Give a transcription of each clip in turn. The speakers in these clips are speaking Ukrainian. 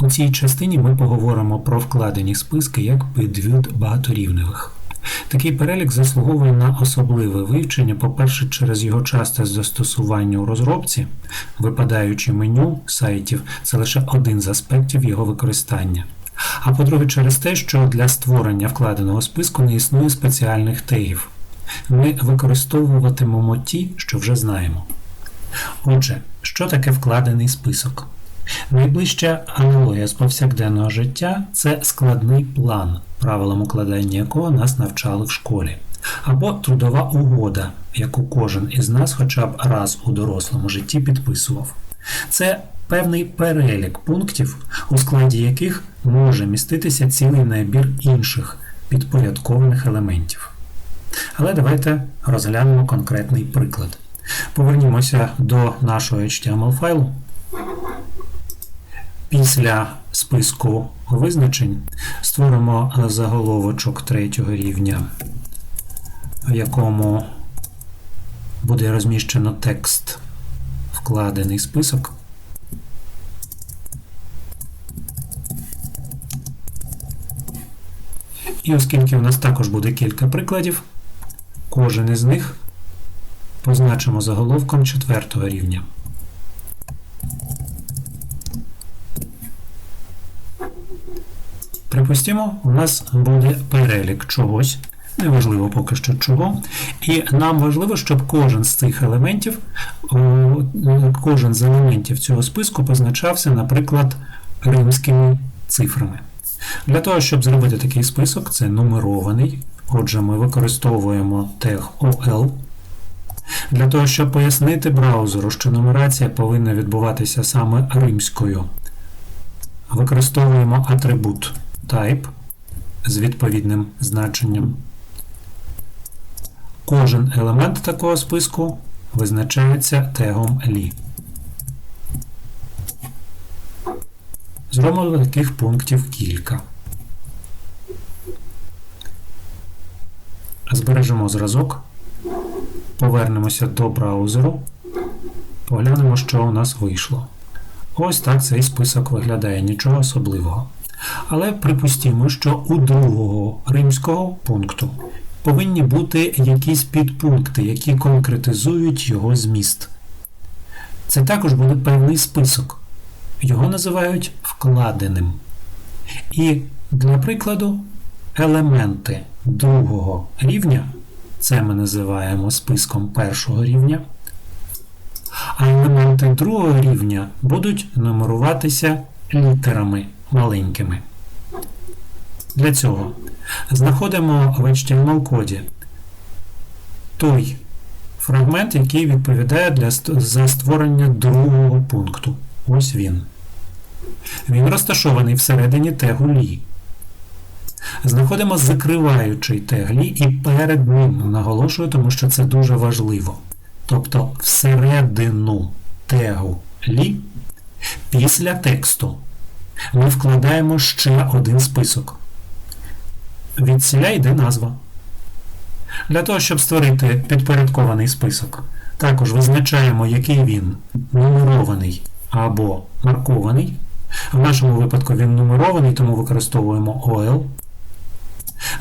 У цій частині ми поговоримо про вкладені списки як підвід багаторівневих. Такий перелік заслуговує на особливе вивчення, по-перше, через його часте застосування у розробці, випадаючи меню сайтів це лише один з аспектів його використання. А по-друге, через те, що для створення вкладеного списку не існує спеціальних тегів. Ми використовуватимемо ті, що вже знаємо. Отже, що таке вкладений список? Найближча аналогія з повсякденного життя це складний план, правилам укладання якого нас навчали в школі, або трудова угода, яку кожен із нас хоча б раз у дорослому житті підписував. Це певний перелік пунктів, у складі яких може міститися цілий набір інших підпорядкованих елементів. Але давайте розглянемо конкретний приклад. Повернімося до нашого HTML файлу. Після списку визначень створимо заголовочок третього рівня, в якому буде розміщено текст вкладений список. І оскільки у нас також буде кілька прикладів, кожен із них позначимо заголовком четвертого рівня. Припустимо, у нас буде перелік чогось, неважливо поки що чого, і нам важливо, щоб кожен з цих елементів, кожен з елементів цього списку позначався, наприклад, римськими цифрами. Для того, щоб зробити такий список, це нумерований. Отже, ми використовуємо тег OL. Для того, щоб пояснити браузеру, що нумерація повинна відбуватися саме римською, використовуємо атрибут type з відповідним значенням. Кожен елемент такого списку визначається тегом li. Зробимо таких пунктів кілька. Збережемо зразок, повернемося до браузеру, поглянемо, що у нас вийшло. Ось так цей список виглядає, нічого особливого. Але припустімо, що у другого римського пункту повинні бути якісь підпункти, які конкретизують його зміст. Це також буде певний список. Його називають вкладеним. І для прикладу, елементи другого рівня, це ми називаємо списком першого рівня, а елементи другого рівня будуть нумеруватися літерами маленькими. Для цього знаходимо в HTML-коді той фрагмент, який відповідає для, за створення другого пункту. Ось він. Він розташований всередині тегу лі. Знаходимо закриваючий тег лі і перед ним наголошую, тому що це дуже важливо. Тобто всередину тегу лі після тексту ми вкладаємо ще один список. Від ціля йде назва. Для того, щоб створити підпорядкований список, також визначаємо, який він нумерований або маркований. В нашому випадку він нумерований, тому використовуємо OL.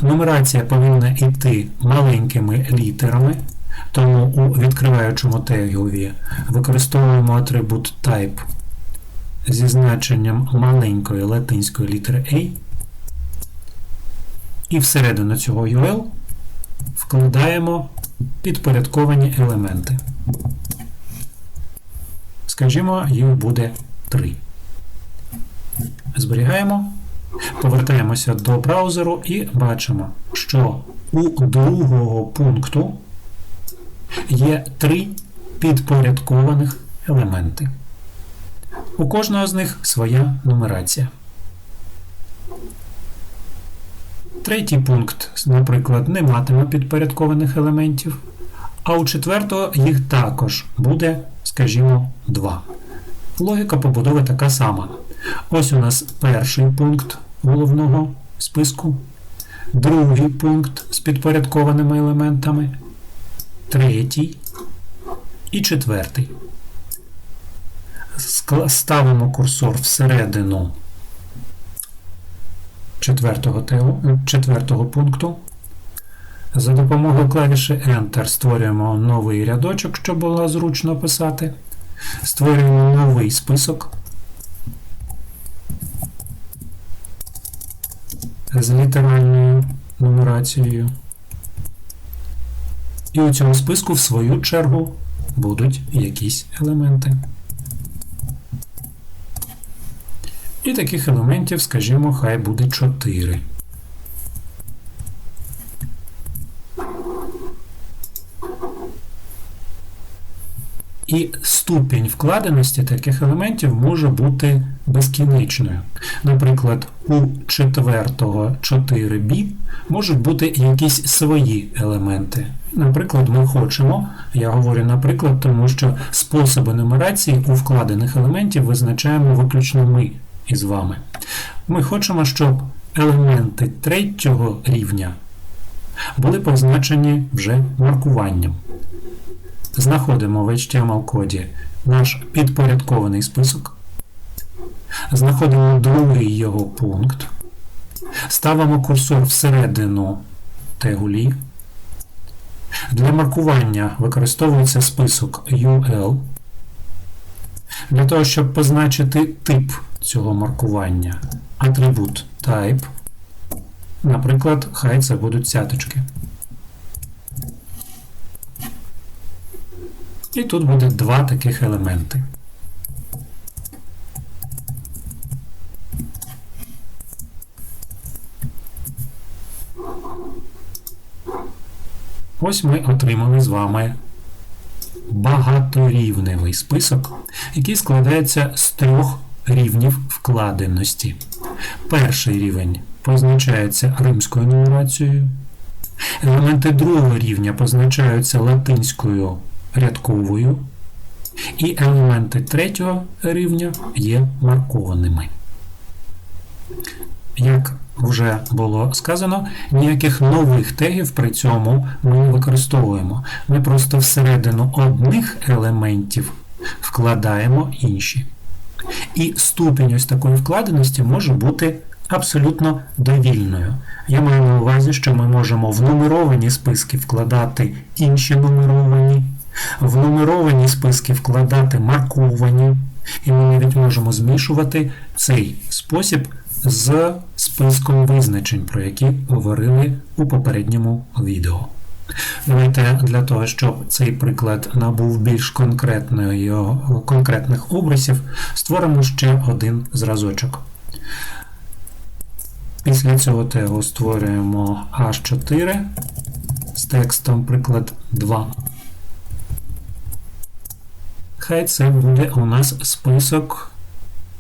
Нумерація повинна йти маленькими літерами, тому у відкриваючому тегові використовуємо атрибут type зі значенням маленької латинської літери A. І всередину цього UL вкладаємо підпорядковані елементи. Скажімо, їх буде 3. Зберігаємо, повертаємося до браузеру і бачимо, що у другого пункту є три підпорядкованих елементи. У кожного з них своя нумерація. Третій пункт, наприклад, не матиме підпорядкованих елементів, а у четвертого їх також буде, скажімо, 2. Логіка побудови така сама. Ось у нас перший пункт головного списку, другий пункт з підпорядкованими елементами, третій і четвертий. Ставимо курсор всередину четвертого, четвертого пункту. За допомогою клавіші Enter створюємо новий рядочок, щоб було зручно писати. Створюємо новий список з літеральною нумерацією. І у цьому списку, в свою чергу, будуть якісь елементи. І таких елементів, скажімо, хай буде 4. І ступінь вкладеності таких елементів може бути безкінечною. Наприклад, у четвертого 4b можуть бути якісь свої елементи. Наприклад, ми хочемо, я говорю наприклад, тому що способи нумерації у вкладених елементів визначаємо виключно ми із вами. Ми хочемо, щоб елементи третього рівня були позначені вже маркуванням. Знаходимо в HTML-коді наш підпорядкований список, знаходимо другий його пункт, ставимо курсор всередину тегулі. Для маркування використовується список UL. Для того, щоб позначити тип цього маркування, атрибут type, наприклад, хай це будуть цяточки. І тут буде два таких елементи. Ось ми отримали з вами багаторівневий список, який складається з трьох рівнів вкладеності. Перший рівень позначається римською нумерацією. Елементи другого рівня позначаються латинською рядковою, і елементи третього рівня є маркованими. Як вже було сказано, ніяких нових тегів при цьому ми не використовуємо. Ми просто всередину одних елементів вкладаємо інші. І ступінь ось такої вкладеності може бути абсолютно довільною. Я маю на увазі, що ми можемо в нумеровані списки вкладати інші нумеровані, в нумеровані списки вкладати марковані, і ми навіть можемо змішувати цей спосіб з списком визначень, про які говорили у попередньому відео. Давайте для того, щоб цей приклад набув більш конкретних образів, створимо ще один зразочок. Після цього тегу створюємо H4 з текстом приклад 2. Хай це буде у нас список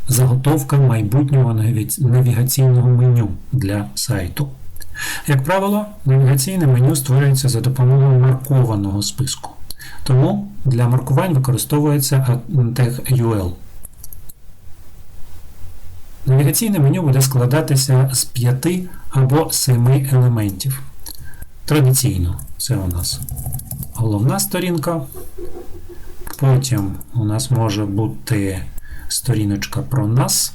заготовка майбутнього навігаційного меню для сайту. Як правило, навігаційне меню створюється за допомогою маркованого списку. Тому для маркувань використовується тег. Навігаційне меню буде складатися з 5 або 7 елементів. Традиційно це у нас головна сторінка. Потім у нас може бути сторіночка про нас.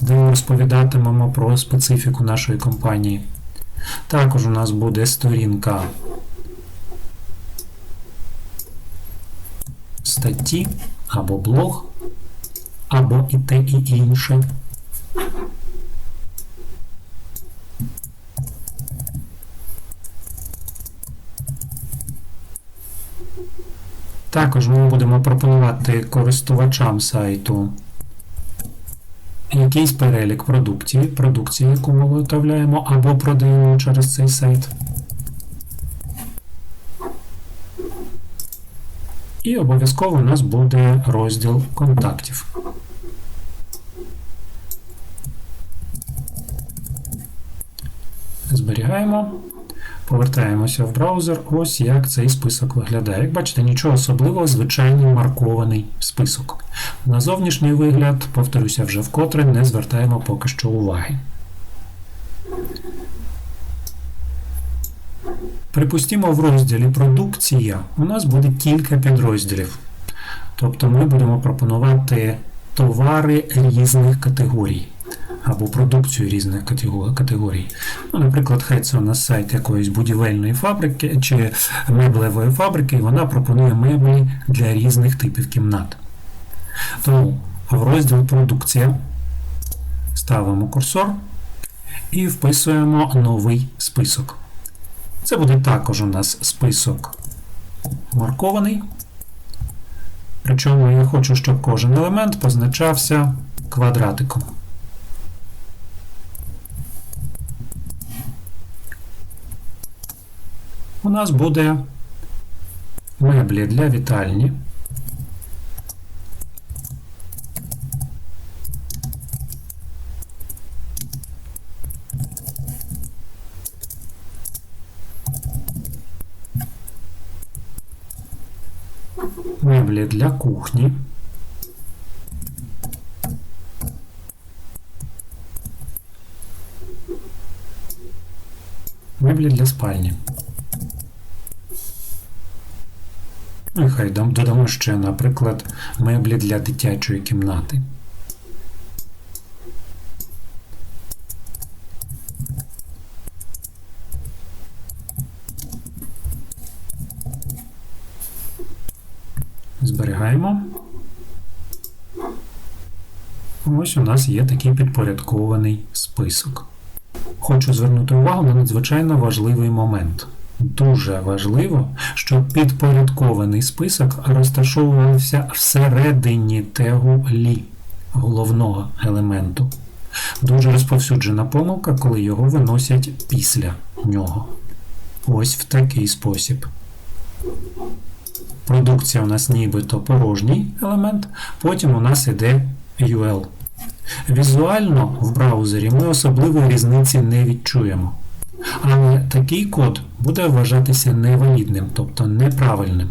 Де розповідатимемо про специфіку нашої компанії. Також у нас буде сторінка статті або блог, або і те, і інше. Також ми будемо пропонувати користувачам сайту якийсь перелік продукції, продукції, яку ми виготовляємо або продаємо через цей сайт. І обов'язково у нас буде розділ контактів. Зберігаємо. Повертаємося в браузер. Ось як цей список виглядає. Як бачите, нічого особливого, звичайний маркований список. На зовнішній вигляд, повторюся вже вкотре, не звертаємо поки що уваги. Припустімо, в розділі Продукція у нас буде кілька підрозділів. Тобто ми будемо пропонувати товари різних категорій або продукцію різних категорій. Ну, наприклад, хай це у нас сайт якоїсь будівельної фабрики чи меблевої фабрики, і вона пропонує меблі для різних типів кімнат. Тому в розділ продукція ставимо курсор і вписуємо новий список. Це буде також у нас список маркований. Причому я хочу, щоб кожен елемент позначався квадратиком. У нас буде меблі для вітальні. Меблі для кухні. Меблі для спальні. Хай додамо ще, наприклад, меблі для дитячої кімнати. Зберігаємо. Ось у нас є такий підпорядкований список. Хочу звернути увагу на надзвичайно важливий момент. Дуже важливо, щоб підпорядкований список розташовувався всередині тегу лі головного елементу. Дуже розповсюджена помилка, коли його виносять після нього. Ось в такий спосіб. Продукція у нас нібито порожній елемент, потім у нас іде UL. Візуально в браузері ми особливої різниці не відчуємо. Але такий код буде вважатися невалідним, тобто неправильним.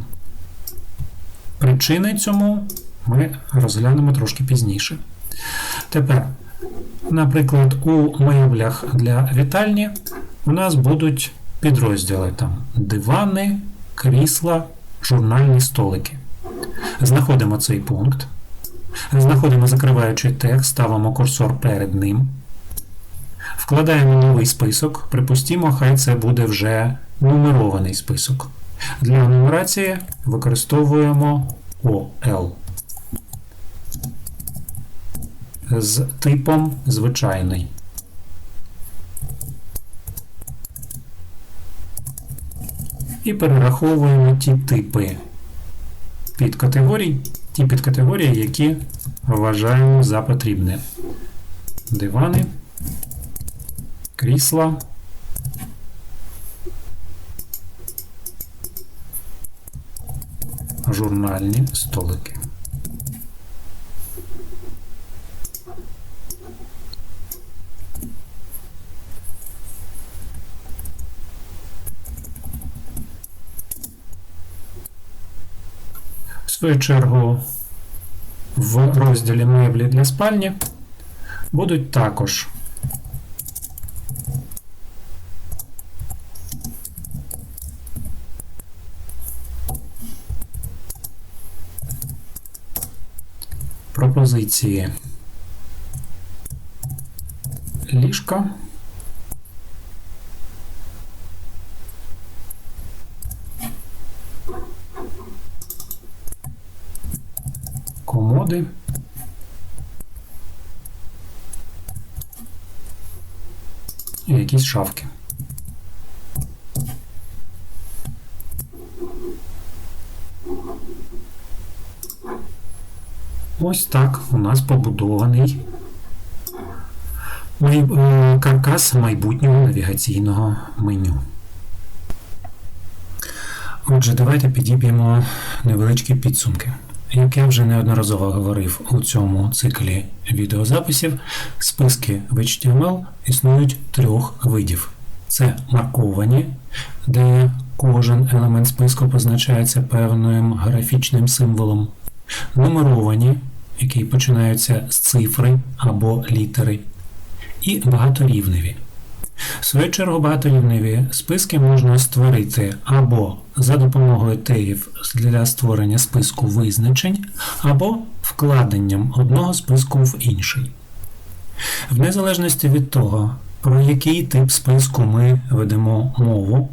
Причини цьому ми розглянемо трошки пізніше. Тепер, наприклад, у меблях для вітальні у нас будуть підрозділи там дивани, крісла, журнальні столики. Знаходимо цей пункт. Знаходимо закриваючий текст, ставимо курсор перед ним. Вкладаємо новий список. Припустімо, хай це буде вже нумерований список. Для нумерації використовуємо OL з типом звичайний. І перераховуємо ті типи підкатегорій, ті підкатегорії, які вважаємо за потрібне. Дивани, крісла. Журнальні столики. В свою чергу в розділі меблі для спальні будуть також пропозиції ліжка. комоди. І якісь шафки. Ось так у нас побудований е, каркас майбутнього навігаційного меню. Отже, давайте підіб'ємо невеличкі підсумки. Як я вже неодноразово говорив у цьому циклі відеозаписів, списки в HTML існують трьох видів: це марковані, де кожен елемент списку позначається певним графічним символом, нумеровані, які починаються з цифри або літери, і багаторівневі. В свою чергу багаторівневі списки можна створити або за допомогою тегів для створення списку визначень, або вкладенням одного списку в інший. В незалежності від того, про який тип списку ми ведемо мову,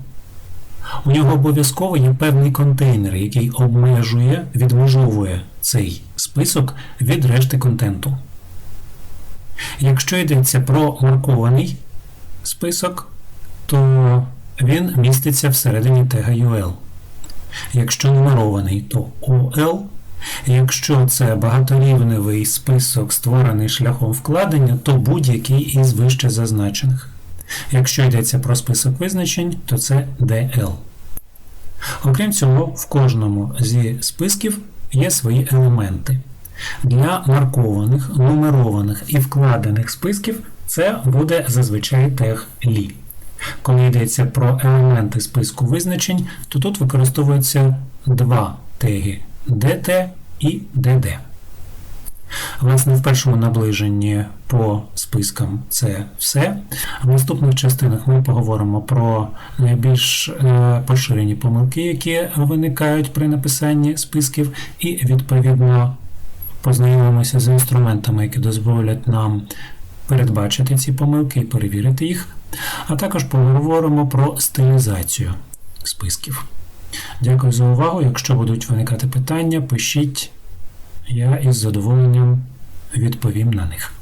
у нього обов'язково є певний контейнер, який обмежує, відмежовує цей список від решти контенту. Якщо йдеться про маркований список, то він міститься всередині тега UL. Якщо нумерований, то OL. Якщо це багаторівневий список, створений шляхом вкладення, то будь-який із вище зазначених. Якщо йдеться про список визначень, то це DL. Окрім цього, в кожному зі списків є свої елементи. Для маркованих, нумерованих і вкладених списків це буде зазвичай тег лі. Коли йдеться про елементи списку визначень, то тут використовуються два теги DT і DD. Власне, в першому наближенні по спискам це все. В наступних частинах ми поговоримо про найбільш е, поширені помилки, які виникають при написанні списків, і відповідно познайомимося з інструментами, які дозволять нам передбачити ці помилки і перевірити їх. А також поговоримо про стилізацію списків. Дякую за увагу. Якщо будуть виникати питання, пишіть. Я із задоволенням відповім на них.